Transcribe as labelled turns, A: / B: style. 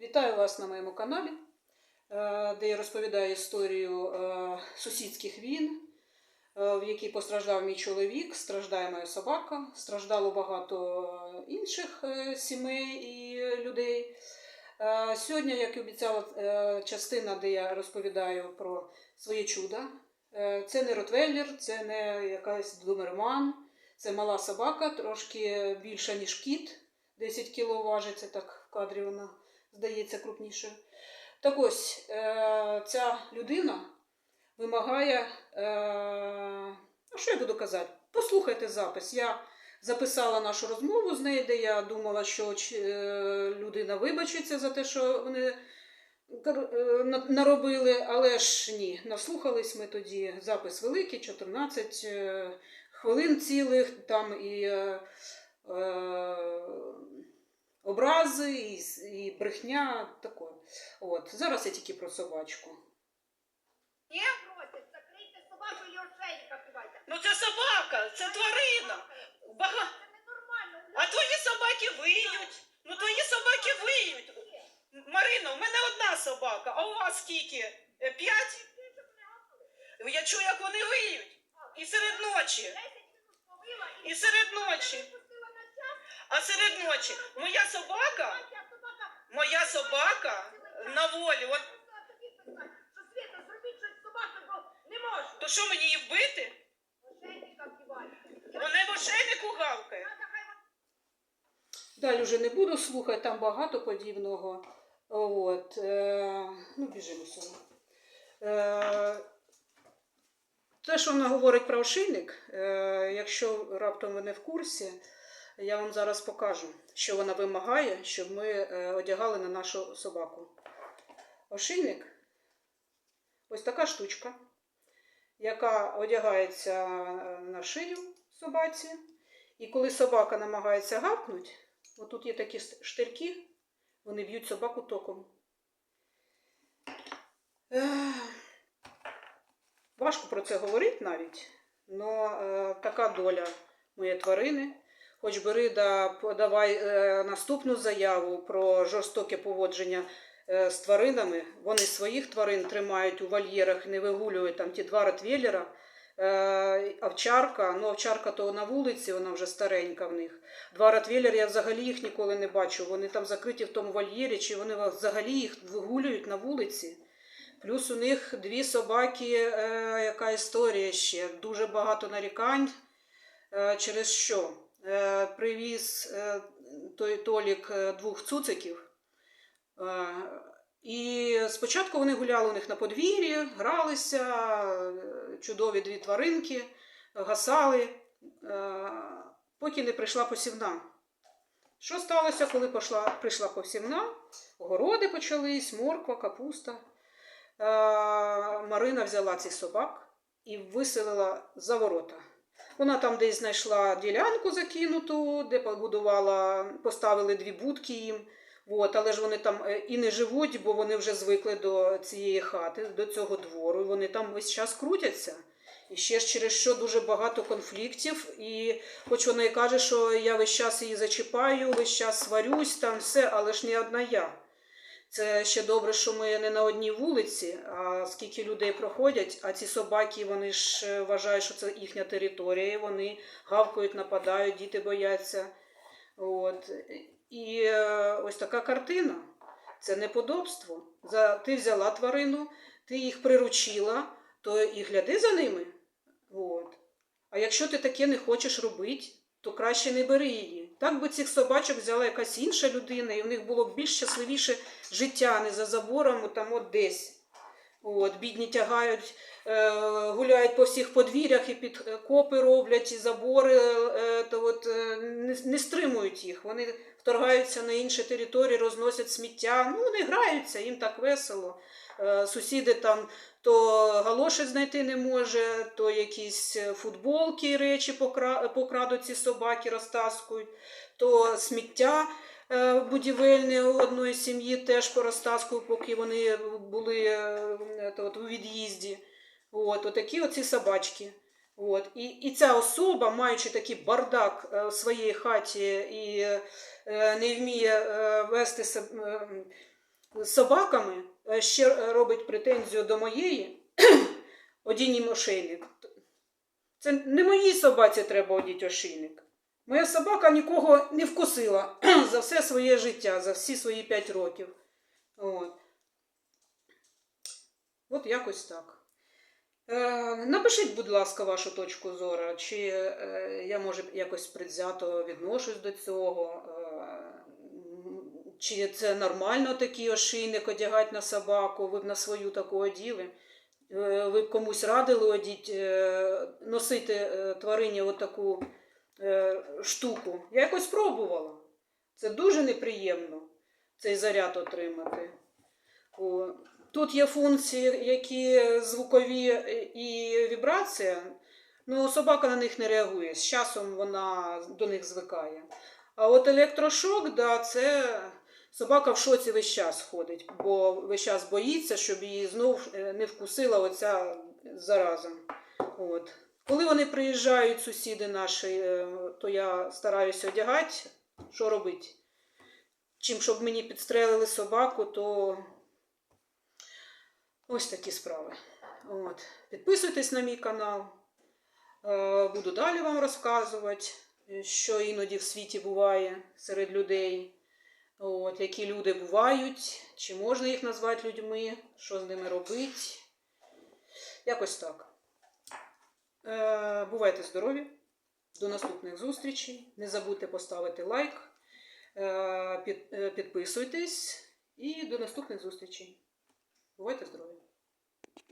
A: Вітаю вас на моєму каналі, е, де я розповідаю історію е, сусідських війн, е, в якій постраждав мій чоловік, страждає моя собака, страждало багато інших сімей і людей. Сьогодні, як і обіцяла, частина, де я розповідаю про своє чудо. Це не ротвейлер, це не якась доберман, це мала собака, трошки більша, ніж кіт, 10 кг важить, це так в кадрі вона здається крупнішою. Так ось, е, ця людина вимагає, е, ну що я буду казати? Послухайте запис. Я записала нашу розмову з нею, де я думала, що е, людина вибачиться за те, що вони наробили, але ж ні, наслухались ми тоді. Запис великий, 14 е, хвилин цілих, там і. Образи і, і брехня таке. От. Зараз я тільки про собачку.
B: Не бросить, закрийте собаку і ошейника півайте.
C: Ну це собака, це тварина. Бага...
B: Це ненормально.
C: А твої собаки виють. Ну твої собаки виють. Марина, у мене одна собака, а у вас скільки? Е, П'ять? Я чую, як вони виють. І серед ночі.
B: 10 минут повила і
C: І серед ночі. А серед ночі моя собака, моя собака на волі. От, то що мені її вбити? Вона в ошейнику гавкає.
A: Далі вже не буду слухати, там багато подібного. От. Е, ну, біжимо сюди. Е, те, що вона говорить про ошейник, е, якщо раптом ви не в курсі, я вам зараз покажу, що вона вимагає, щоб ми е, одягали на нашу собаку. Ошейник ось така штучка, яка одягається е, на шию собаці. І коли собака намагається гавкнути, отут є такі штирки, вони б'ють собаку током. Важко про це говорити навіть, але така доля моєї тварини. Хоч бери да подавай е, наступну заяву про жорстоке поводження е, з тваринами. Вони своїх тварин тримають у вольєрах, не вигулюють там ті два ротвейлера. Е, овчарка, ну овчарка то на вулиці, вона вже старенька в них. Два ротвейлери я взагалі їх ніколи не бачу. Вони там закриті в тому вольєрі, чи вони взагалі їх вигулюють на вулиці. Плюс у них дві собаки, е, яка історія ще. Дуже багато нарікань. Е, через що? Е, привіз е, той Толік е, двох цуциків. І спочатку вони гуляли у них на подвір'ї, гралися, чудові дві тваринки, гасали, поки не прийшла посівна. Що сталося, коли пішла, прийшла посівна? Городи почались, морква, капуста. Марина взяла цих собак і виселила за ворота. Вона там десь знайшла ділянку закинуту, де побудувала, поставили дві будки їм. От, але ж вони там е, і не живуть, бо вони вже звикли до цієї хати, до цього двору. І вони там весь час крутяться. І ще ж через що дуже багато конфліктів. І хоч вона і каже, що я весь час її зачіпаю, весь час сварюсь, там все, але ж не одна я. Це ще добре, що ми не на одній вулиці, а скільки людей проходять, а ці собаки вони ж е, вважають, що це їхня територія, і вони гавкають, нападають, діти бояться. От. І е, ось така картина. Це неподобство. За, ти взяла тварину, ти їх приручила, то і гляди за ними. От. А якщо ти таке не хочеш робити, то краще не бери її. Так би цих собачок взяла якась інша людина, і в них було б більш щасливіше життя, не за забором, там от десь. От, бідні тягають, е, гуляють по всіх подвір'ях і під е, роблять, і забори, е, то от, не стримують їх. Вони вторгаються на інші території, розносять сміття. Ну, вони граються, їм так весело. Е, сусіди там то галоші знайти не може, то якісь е, футболки, речі покрадуть ці собаки, розтаскують, то сміття е, будівельне одної сім'ї теж порозтаскують, поки вони були то от, у від'їзді. От, отакі оці собачки. От. І, і ця особа, маючи такий бардак в своїй хаті і не вміє вести з собаками ще робить претензію до моєї одінім ошейник. Це не моїй собаці треба одіти ошейник. Моя собака нікого не вкусила за все своє життя, за всі свої 5 років. От. От якось так. Е, напишіть, будь ласка, вашу точку зору, чи е, я може якось предвзято відношусь до цього, е, чи це нормально такий ошийник одягати на собаку, ви б на свою таку оділи. Е, Ви б комусь радили одіть, е, носити е, тварині отаку штуку. Я якось пробувала. Це дуже неприємно, цей заряд отримати. Тут є функції, які звукові і вібрація. Ну, собака на них не реагує. З часом вона до них звикає. А от електрошок, да, це собака в шоці весь час ходить, бо весь час боїться, щоб її знов е, не вкусила оця зараза. От. Коли вони приїжджають, сусіди наші, е, то я стараюся одягати, що робити. Чим щоб мені підстрелили собаку, то ось такі справи. От. Підписуйтесь на мій канал. Е, Буду далі вам розказувати, що іноді в світі буває серед людей. От, які люди бувають, чи можна їх назвати людьми, що з ними робити. Якось так. Е, бувайте здорові. До наступних зустрічей. Не забудьте поставити лайк, е, під, е, підписуйтесь і до наступних зустрічей. Бувайте здорові!